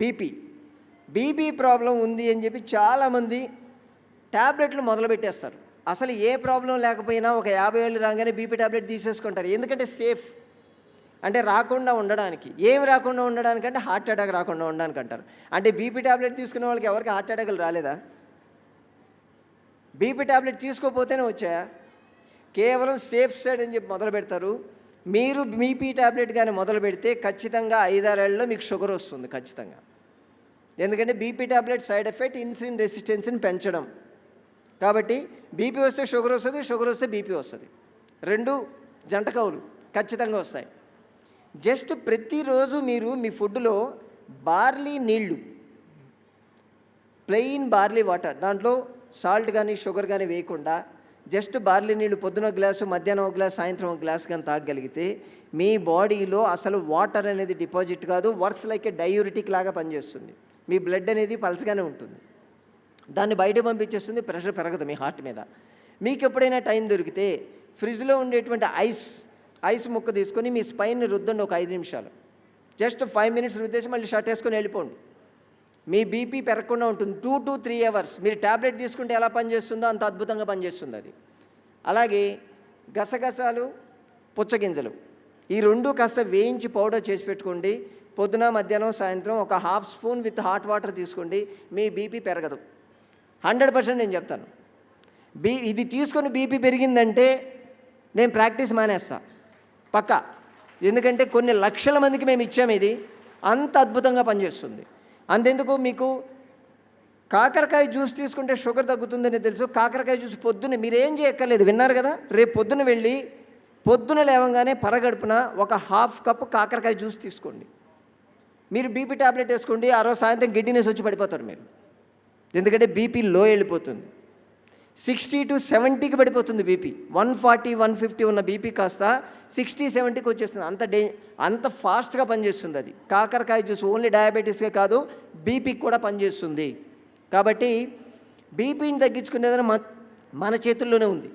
BP. BP problem ఉంది అని చెప్పి చాలామంది ట్యాబ్లెట్లు మొదలుపెట్టేస్తారు. అసలు ఏ ప్రాబ్లం లేకపోయినా ఒక యాభై ఏళ్ళు రాగానే బీపీ ట్యాబ్లెట్ తీసేసుకుంటారు. ఎందుకంటే సేఫ్. అంటే రాకుండా ఉండడానికి. ఏమి రాకుండా ఉండడానికి అంటే హార్ట్ అటాక్ రాకుండా ఉండడానికి అంటారు. అంటే బీపీ ట్యాబ్లెట్ తీసుకునే వాళ్ళకి ఎవరికి హార్ట్ అటాక్లు రాలేదా? బీపీ ట్యాబ్లెట్ తీసుకోపోతేనే వచ్చాయా? కేవలం సేఫ్ సైడ్ అని చెప్పి మొదలు పెడతారు. మీరు బీపీ ట్యాబ్లెట్ కానీ మొదలు పెడితే ఖచ్చితంగా ఐదారేళ్ళలో మీకు షుగర్ వస్తుంది ఖచ్చితంగా. ఎందుకంటే BP tablet side effect insulin రెసిస్టెన్స్ని పెంచడం. కాబట్టి బీపీ వస్తే షుగర్ వస్తుంది షుగర్ వస్తే బీపీ వస్తుంది. రెండు జంట కవులు ఖచ్చితంగా వస్తాయి. జస్ట్ ప్రతిరోజు మీరు మీ ఫుడ్లో బార్లీ నీళ్ళు ప్లెయిన్ బార్లీ వాటర్ దాంట్లో సాల్ట్ కానీ షుగర్ కానీ వేయకుండా జస్ట్ బార్లీ నీళ్ళు పొద్దున ఒక గ్లాసు మధ్యాహ్నం ఒక గ్లాస్ సాయంత్రం ఒక గ్లాస్ కానీ తాగగలిగితే మీ బాడీలో అసలు వాటర్ అనేది డిపాజిట్ కాదు వర్క్స్ లైక్ ఏ డయూరిటిక్ లాగా పనిచేస్తుంది. మీ బ్లడ్ అనేది పల్చగానే ఉంటుంది. దాన్ని బయట పంపించేస్తుంది ప్రెషర్ పెరగదు మీ హార్ట్ మీద. మీకు ఎప్పుడైనా టైం దొరికితే ఫ్రిడ్జ్లో ఉండేటువంటి ఐస్ ఐస్ ముక్క తీసుకొని మీ స్పైన్ రుద్దండి ఒక ఐదు నిమిషాలు. జస్ట్ ఫైవ్ మినిట్స్ రుద్దేసి మళ్ళీ షర్ట్ వేసుకొని వెళ్ళిపోండి. మీ బీపీ పెరగకుండా ఉంటుంది. టూ టు త్రీ అవర్స్ మీరు ట్యాబ్లెట్ తీసుకుంటే ఎలా పనిచేస్తుందో అంత అద్భుతంగా పనిచేస్తుంది అది. అలాగే గసగసాలు పుచ్చగింజలు. ఈ రెండు కాస్త వేయించి పౌడర్ చేసి పెట్టుకోండి. పొద్దున మధ్యాహ్నం సాయంత్రం ఒక half spoon with hot water తీసుకోండి. మీ బీపీ పెరగదు. హండ్రెడ్ పర్సెంట్ నేను చెప్తాను. బీ ఇది తీసుకొని బీపీ పెరిగిందంటే నేను ప్రాక్టీస్ మానేస్తా. పక్కా. ఎందుకంటే కొన్ని లక్షల మందికి మేము ఇచ్చాము ఇది. అంత అద్భుతంగా పనిచేస్తుంది. అంతెందుకు మీకు కాకరకాయ జ్యూస్ తీసుకుంటే షుగర్ తగ్గుతుందని తెలుసు. కాకరకాయ జ్యూస్ పొద్దున్న మీరు ఏం చేయక్కర్లేదు. విన్నారు కదా? రేపు పొద్దున వెళ్ళి పొద్దున లేవగానే పరగడుపున ఒక హాఫ్ కప్ కాకరకాయ జ్యూస్ తీసుకోండి. మీరు బీపీ టాబ్లెట్ వేసుకోండి. ఆ రోజు సాయంత్రం గిడ్డినెస్ వచ్చి పడిపోతారు మీరు. ఎందుకంటే బీపీ లో వెళ్ళిపోతుంది. సిక్స్టీ టు సెవెంటీకి పడిపోతుంది BP. One forty one fifty ఉన్న బీపీ కాస్త సిక్స్టీ సెవెంటీకి వచ్చేస్తుంది. అంత డే అంత ఫాస్ట్గా పనిచేస్తుంది అది. కాకరకాయ జ్యూస్ ఓన్లీ డయాబెటీస్కే కాదు బీపీకి కూడా పనిచేస్తుంది. కాబట్టి బీపీని తగ్గించుకునేదని మన మన చేతుల్లోనే ఉంది.